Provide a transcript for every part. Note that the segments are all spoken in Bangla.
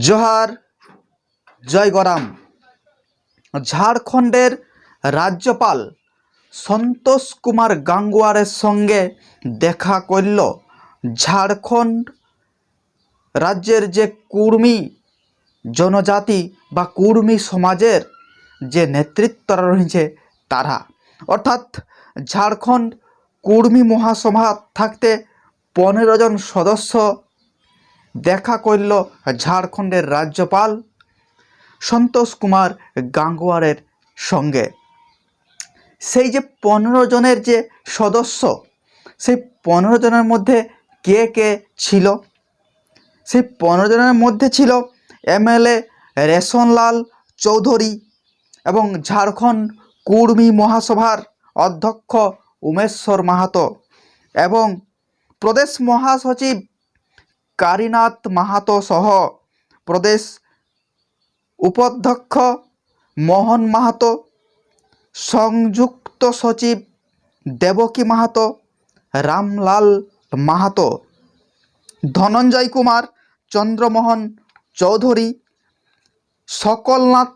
জোহার জয়গরাম। ঝাড়খণ্ডের রাজ্যপাল সন্তোষ কুমার গাঙ্গুয়ারের সঙ্গে দেখা করল ঝাড়খণ্ড রাজ্যের যে কুর্মী জনজাতি বা কুর্মী সমাজের যে নেতৃত্বরা রয়েছে তারা। অর্থাৎ ঝাড়খণ্ড কুর্মী মহাসভা থাকতে পনেরো জন সদস্য দেখা করল ঝাড়খণ্ডের রাজ্যপাল সন্তোষ কুমার গাঙ্গুয়ারের সঙ্গে। সেই যে পনেরো জনের যে সদস্য, সেই পনেরো জনের মধ্যে কে কে ছিল? সেই পনেরো জনের মধ্যে ছিল এমএলএ রেশনলাল চৌধুরী এবং ঝাড়খণ্ড কুর্মী মহাসভার অধ্যক্ষ উমেশ্বর মাহাতো এবং প্রদেশ মহাসচিব কারীনাথ মাহাতো সহ প্রদেশ উপাধ্যক্ষ মোহন মাহাতো, সংযুক্ত সচিব দেবকী মাহাতো, রামলাল মাহাতো। ধনঞ্জয় কুমার, চন্দ্রমোহন চৌধুরী, সকলনাথ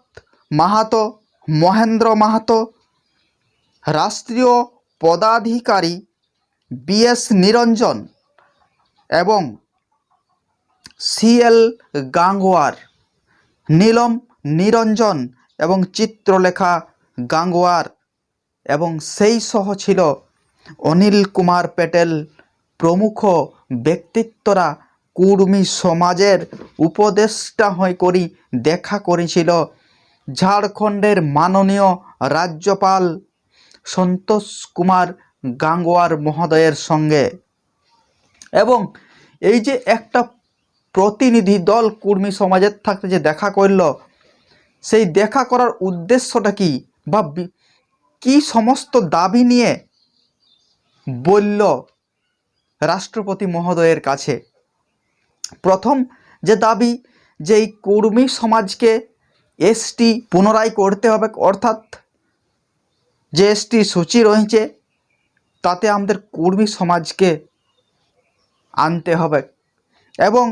মাহাতো, মহেন্দ্র মাহাতো। রাষ্ট্রীয় পদাধিকারী বিএস নিরঞ্জন এবং সিএল গাঙ্গুয়ার, নীলম নিরঞ্জন এবং চিত্রলেখা গাঙ্গুয়ার এবং সেই সহ ছিল অনিল কুমার প্যাটেল প্রমুখ ব্যক্তিত্বরা কুর্মী সমাজের উপদেষ্টা হয়ে করি দেখা করেছিল। ঝাড়খণ্ডের মাননীয় রাজ্যপাল সন্তোষ কুমার গাঙ্গুয়ার মহোদয়ের সঙ্গে। এবং এই যে একটা প্রতিনিধি দল কুর্মী সমাজের থাকতে যে দেখা করল, সেই দেখা করার উদ্দেশ্যটা কি বা কি সমস্ত দাবি নিয়ে বলল রাষ্ট্রপতি মহোদয়ের কাছে? প্রথম যে দাবি, যে এই কর্মী সমাজকে এসটি পুনরায় করতে হবে, অর্থাৎ যে এসটি সূচি রয়েছে, তাতে আমাদের কর্মী সমাজকে আনতে হবে এবং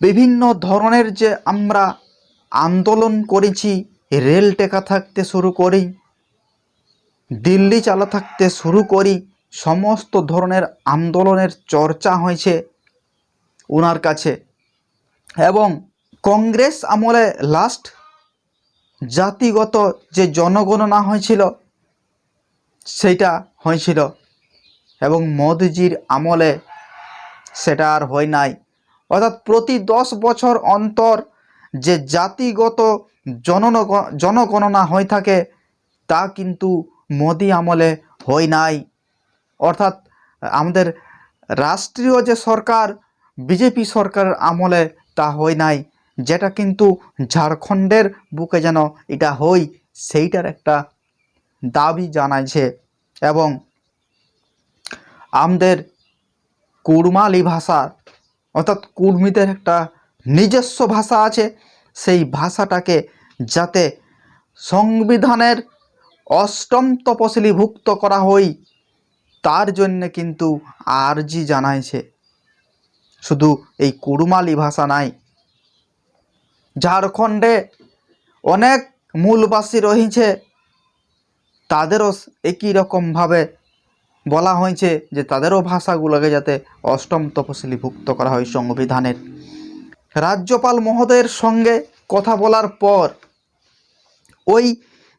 বিভিন্ন ধরনের যে আমরা আন্দোলন করেছি, রেল টেকা থাকতে শুরু করি, দিল্লি চালা থাকতে শুরু করি, সমস্ত ধরনের আন্দোলনের চর্চা হয়েছে ওনার কাছে। এবং কংগ্রেস আমলে লাস্ট জাতিগত যে জনগণনা হয়েছিল সেইটা হয়েছিল। এবং মোদিজির আমলে সেটা আর হয় নাই। অর্থাৎ প্রতি দশ বছর অন্তর যে জাতিগত জনন জনগণনা হয়ে থাকে, তা কিন্তু মোদি আমলে হয় নাই। অর্থাৎ আমাদের রাষ্ট্রীয় যে সরকার, বিজেপি সরকারের আমলে তা হয় নাই, যেটা কিন্তু ঝাড়খণ্ডের বুকে যেন এটা হই, সেইটার একটা দাবি জানাইছে এবং আমাদের কুড়মালি ভাষা অর্থাৎ কুর্মীদের একটা নিজস্ব ভাষা আছে, সেই ভাষাটাকে যাতে সংবিধানের অষ্টম তপশিলিভুক্ত করা হয় তার জন্যে কিন্তু আর্জি জানাইছে। শুধু এই কুড়মালি ভাষা নাই। ঝাড়খণ্ডে অনেক মূলবাসী রয়েছে তাদেরও একই রকমভাবে বলা হয়েছে যে তাদেরও ভাষাগুলোকে যাতে অষ্টম তপশিলিভুক্ত করা হয় সংবিধানের। রাজ্যপাল মহোদয়ের সঙ্গে কথা বলার পর ওই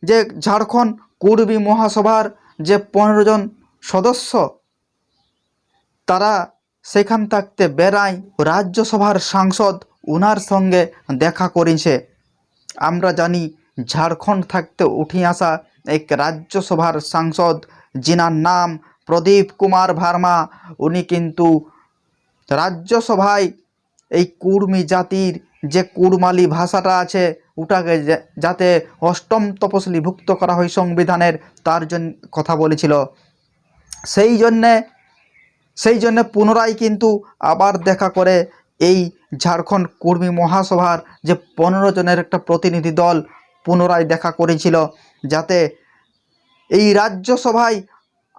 যে ঝাড়খণ্ড কুর্বী মহাসভার যে পনেরো জন সদস্য, তারা সেখান থাকতে বেড়ায় রাজ্যসভার সাংসদ উনার সঙ্গে দেখা করেছে। আমরা জানি ঝাড়খণ্ড থাকতে উঠে আসা এক রাজ্যসভার সাংসদ, যিনার নাম প্রদীপ কুমার ভার্মা, উনি কিন্তু রাজ্যসভায় এই কুর্মী জাতির যে কুড়মালি ভাষাটা আছে, ওটাকে যাতে অষ্টম তপশিলিভুক্ত করা হয় সংবিধানের, তার জন্য কথা বলেছিল। সেই জন্যে, সেই জন্য পুনরায় কিন্তু আবার দেখা করে এই ঝাড়খণ্ড কর্মী মহাসভার যে পনেরো জনের একটা প্রতিনিধি দল পুনরায় দেখা করেছিল, যাতে এই রাজ্যসভায়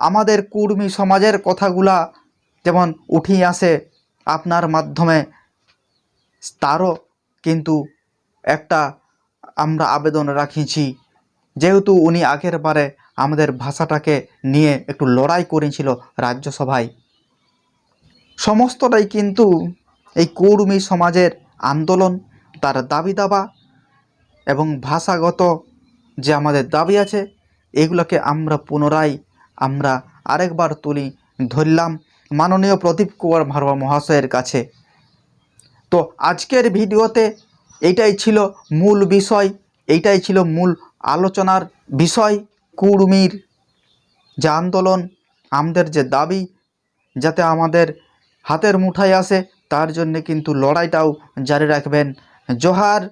আমাদের কুর্মী সমাজের কথাগুলা যেমন উঠিয়ে আসে আপনার মাধ্যমে, তারও কিন্তু একটা আমরা আবেদন রাখিছি যেহেতু উনি আগের বারে আমাদের ভাষাটাকে নিয়ে একটু লড়াই করেছিল রাজ্যসভায়, সমস্তটাই কিন্তু এই কৌরুমি সমাজের আন্দোলন, তার দাবি দাবা এবং ভাষাগত যে আমাদের দাবি আছে, এগুলোকে আমরা পুনরায় আমরা আরেকবার তুলি ধরলাম মাননীয় প্রদীপ কুমার ভার্মা মহাশয়ের কাছে। তো আজকের ভিডিওতে এইটাই ছিল মূল বিষয় এইটাই ছিল মূল আলোচনার বিষয়, কুর্মির যে আন্দোলন, আমাদের যে দাবি, যাতে আমাদের হাতের মুঠায় আসে, তার জন্যে কিন্তু লড়াইটাও জারি রাখবেন। জোহার,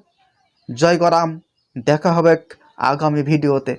জয় গরাম, দেখা হবে আগামী ভিডিওতে।